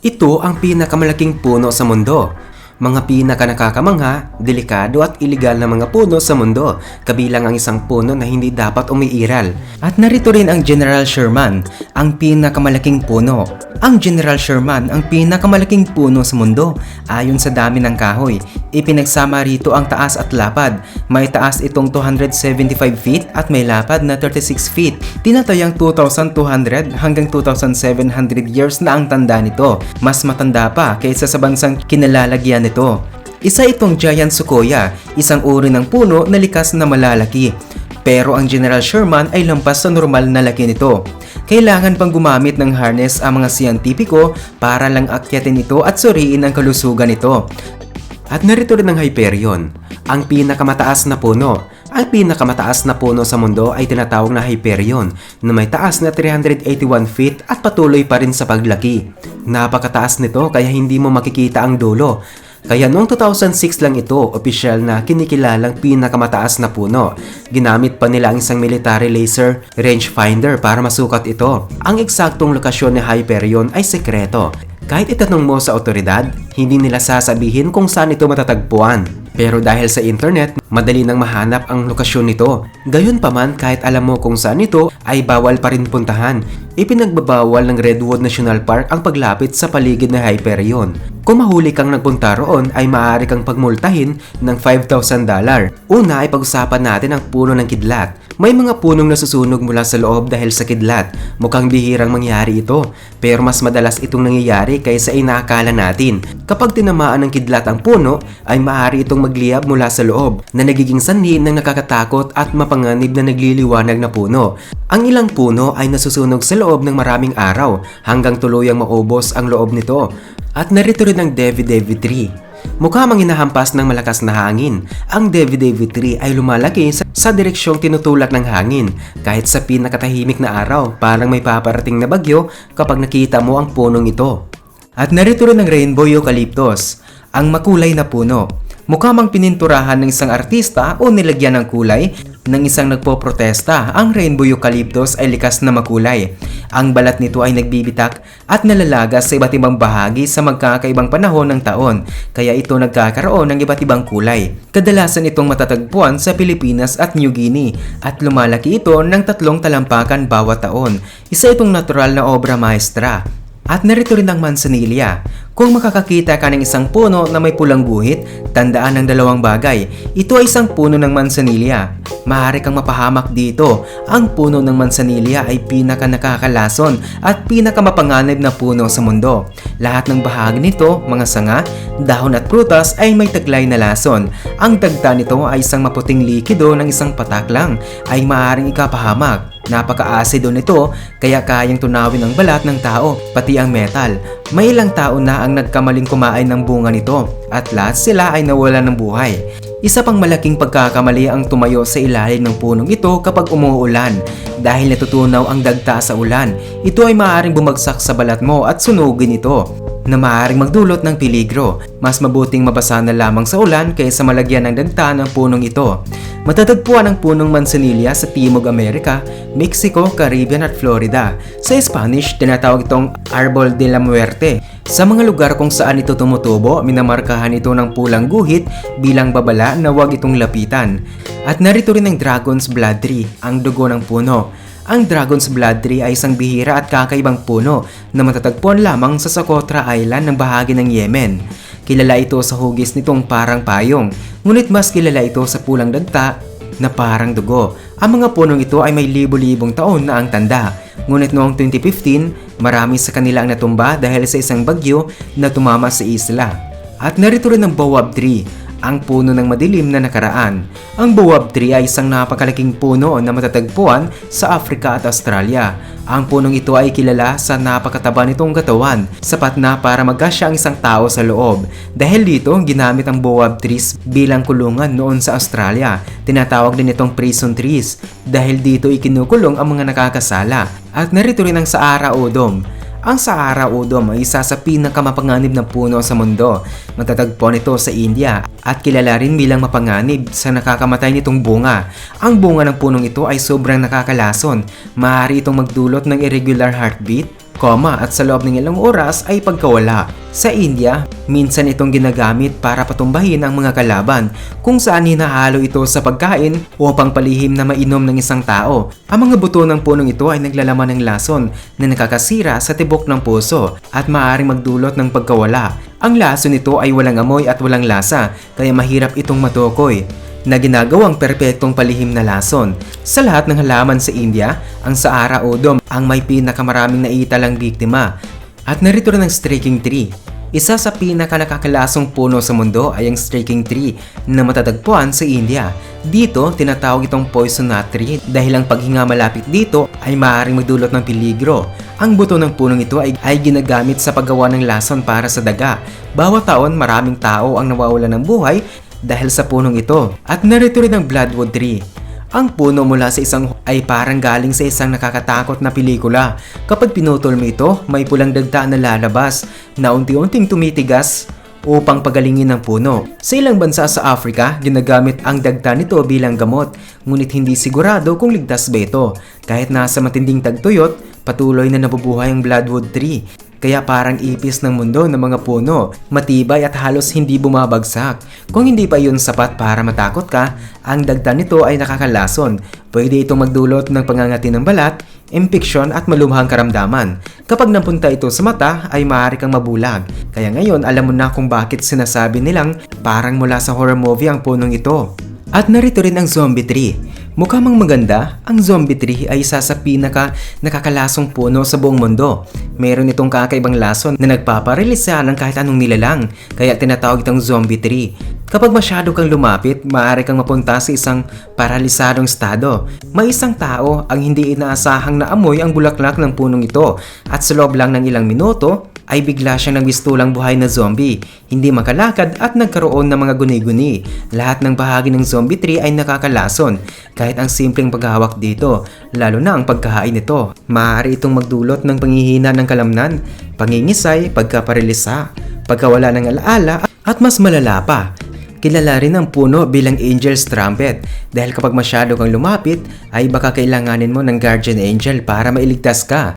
Ito ang pinakamalaking puno sa mundo. Mga pinaka nakakamangha, delikado at iligal na mga puno sa mundo, kabilang ang isang puno na hindi dapat umiiral. At narito rin ang General Sherman, ang pinakamalaking puno. Ang General Sherman ang pinakamalaking puno sa mundo ayon sa dami ng kahoy. Ipinagsama rito ang taas at lapad. May taas itong 275 feet at may lapad na 36 feet. Tinatayang 2,200 hanggang 2,700 years na ang tanda nito. Mas matanda pa kaysa sa bansang kinalalagyan nito. Isa itong giant sequoia, isang uri ng puno na likas na malalaki. Pero ang General Sherman ay lampas sa normal na laki nito. Kailangan pang gumamit ng harness ang mga siyentipiko para lang akyatin ito at suriin ang kalusugan nito. At narito rin ang Hyperion, ang pinakamataas na puno. Ang pinakamataas na puno sa mundo ay tinatawag na Hyperion na may taas na 381 feet at patuloy pa rin sa paglaki. Napakataas nito kaya hindi mo makikita ang dulo. Kaya noong 2006 lang ito, opisyal na kinikilalang pinakamataas na puno. Ginamit pa nila ang isang military laser rangefinder para masukat ito. Ang eksaktong lokasyon ni Hyperion ay sekreto. Kahit itanong mo sa otoridad, hindi nila sasabihin kung saan ito matatagpuan. Pero dahil sa internet, madali nang mahanap ang lokasyon nito. Gayon pa man kahit alam mo kung saan ito, ay bawal pa rin puntahan. Ipinagbabawal ng Redwood National Park ang paglapit sa paligid na Hyperion. Kung mahuli kang nagpunta roon ay maaari kang pagmultahin ng $5,000. Una ay pag-usapan natin ang puno ng kidlat. May mga punong nasusunog mula sa loob dahil sa kidlat. Mukhang bihirang mangyari ito, pero mas madalas itong nangyayari kaysa inaakala natin. Kapag tinamaan ng kidlat ang puno, ay maaari itong magliyab mula sa loob na nagiging sanhi ng nakakatakot at mapanganib na nagliliwanag na puno. Ang ilang puno ay nasusunog sa loob ng maraming araw hanggang tuluyang maubos ang loob nito. At narito rin ang Devi Devi Tree. Mukha mang hinahampas ng malakas na hangin. Ang Devi Devi Tree ay lumalaki sa, sa direksyong tinutulak ng hangin. Kahit sa pinakatahimik na araw, parang may paparating na bagyo kapag nakita mo ang punong ito. At narito rin ang Rainbow Eucalyptus, ang makulay na puno. Mukha mang pininturahan ng isang artista o nilagyan ng kulay ng isang nagpoprotesta. Ang Rainbow Eucalyptus ay likas na makulay. Ang balat nito ay nagbibitak at nalalagas sa iba't ibang bahagi sa magkakaibang panahon ng taon, kaya ito nagkakaroon ng iba't ibang kulay. Kadalasan itong matatagpuan sa Pilipinas at New Guinea at lumalaki ito ng tatlong talampakan bawat taon. Isa itong natural na obra maestra. At narito rin ang mansanilya. Kung makakakita ka ng isang puno na may pulang guhit, tandaan ng dalawang bagay. Ito ay isang puno ng mansanilya. Maaari kang mapahamak dito. Ang puno ng mansanilya ay pinaka nakakalason at pinaka mapanganib na puno sa mundo. Lahat ng bahagi nito, mga sanga, dahon at prutas ay may taglay na lason. Ang dagta nito ay isang maputing likido ng isang patak lang ay maaaring ikapahamak. Napaka-asido nito kaya kayang tunawin ang balat ng tao, pati ang metal. May ilang tao na ang nagkamaling kumain ng bunga nito at lahat sila ay nawala ng buhay. Isa pang malaking pagkakamali ang tumayo sa ilalim ng punong ito kapag umuulan. Dahil natutunaw ang dagta sa ulan, ito ay maaaring bumagsak sa balat mo at sunugin ito na maaaring magdulot ng peligro. Mas mabuting mabasa na lamang sa ulan kaysa malagyan ng dagta ng punong ito. Matatagpuan ang punong mansanilya sa Timog Amerika, Mexico, Caribbean at Florida. Sa Spanish, tinatawag itong Arbol de la Muerte. Sa mga lugar kung saan ito tumutubo, minamarkahan ito ng pulang guhit bilang babala na huwag itong lapitan. At narito rin ang Dragon's Blood Tree, ang dugo ng puno. Ang Dragon's Blood Tree ay isang bihira at kakaibang puno na matatagpuan lamang sa Socotra Island ng bahagi ng Yemen. Kilala ito sa hugis nitong parang payong, ngunit mas kilala ito sa pulang dagta na parang dugo. Ang mga punong ito ay may libo-libong taon na ang tanda. Ngunit noong 2015, marami sa kanila ang natumba dahil sa isang bagyo na tumama sa isla. At narito rin ang Baobab Tree, ang puno ng madilim na nakaraan. Ang Baobab Tree ay isang napakalaking puno na matatagpuan sa Africa at Australia. Ang punong ito ay kilala sa napakataba nitong katawan, sapat na para magkasya ang isang tao sa loob. Dahil dito, ginamit ang Baobab trees bilang kulungan noon sa Australia. Tinatawag din itong prison trees dahil dito ikinukulong ang mga nakakasala. At narito rin ang Saara Odom, ang Sahara Udom ay isa sa pinakamapanganib na puno sa mundo. Matatagpuan ito sa India at kilala rin bilang mapanganib sa nakakamatay nitong bunga. Ang bunga ng punong ito ay sobrang nakakalason. Maaari itong magdulot ng irregular heartbeat, koma at sa loob ng ilang oras ay pagkawala. Sa India, minsan itong ginagamit para patumbahin ang mga kalaban kung saan hinahalo ito sa pagkain upang palihim na mainom ng isang tao. Ang mga buto ng punong ito ay naglalaman ng lason na nakakasira sa tibok ng puso at maaaring magdulot ng pagkawala. Ang lason nito ay walang amoy at walang lasa kaya mahirap itong matukoy na ginagawang perpektong palihim na lason. Sa lahat ng halaman sa India, ang Saara Odom ang may pinakamaraming naitalang biktima. At narito rin ang striking tree. Isa sa pinaka nakakalasong puno sa mundo ay ang striking tree na matatagpuan sa India. Dito, tinatawag itong poison nut tree dahil ang paghinga malapit dito ay maaaring magdulot ng peligro. Ang buto ng punong ito ay, ay ginagamit sa paggawa ng lason para sa daga. Bawat taon, maraming tao ang nawawalan ng buhay dahil sa punong ito. At narito rin ang bloodwood tree. Ang puno mula sa isang ay parang galing sa isang nakakatakot na pelikula. Kapag pinutol mo ito, may pulang dagta na lalabas na unti-unting tumitigas upang pagalingin ng puno. Sa ilang bansa sa Africa, ginagamit ang dagta nito bilang gamot, ngunit hindi sigurado kung ligtas ba ito. Kahit nasa matinding tagtuyot, patuloy na nabubuhay ang bloodwood tree. Kaya parang ipis ng mundo ng mga puno, matibay at halos hindi bumabagsak. Kung hindi pa yun sapat para matakot ka, ang dagta nito ay nakakalason. Pwede itong magdulot ng pangangati ng balat, impeksyon at malumhang karamdaman. Kapag napunta ito sa mata, ay maaari kang mabulag. Kaya ngayon alam mo na kung bakit sinasabi nilang parang mula sa horror movie ang punong ito. At narito rin ang zombie tree. Mukha mang maganda, ang zombie tree ay isa sa pinaka nakakalasong puno sa buong mundo. Meron itong kakaibang lason na nagpaparelisa ng kahit anong nilalang, kaya tinatawag itong zombie tree. Kapag masyado kang lumapit, maaari kang mapunta sa isang paralisadong estado. May isang tao ang hindi inaasahang naamoy ang bulaklak ng punong ito at sa loob lang ng ilang minuto, ay bigla siyang nagbistulang buhay na zombie, hindi makalakad at nagkaroon ng mga guni-guni. Lahat ng bahagi ng zombie tree ay nakakalason, kahit ang simpleng paghawak dito, lalo na ang pagkahain nito. Maaari itong magdulot ng panghihina ng kalamnan, pangingisay, pagkaparilisa, pagkawala ng alaala, at mas malala pa, Kilala rin ang puno bilang angel's trumpet dahil kapag masyado kang lumapit ay baka kailanganin mo ng guardian angel para mailigtas ka.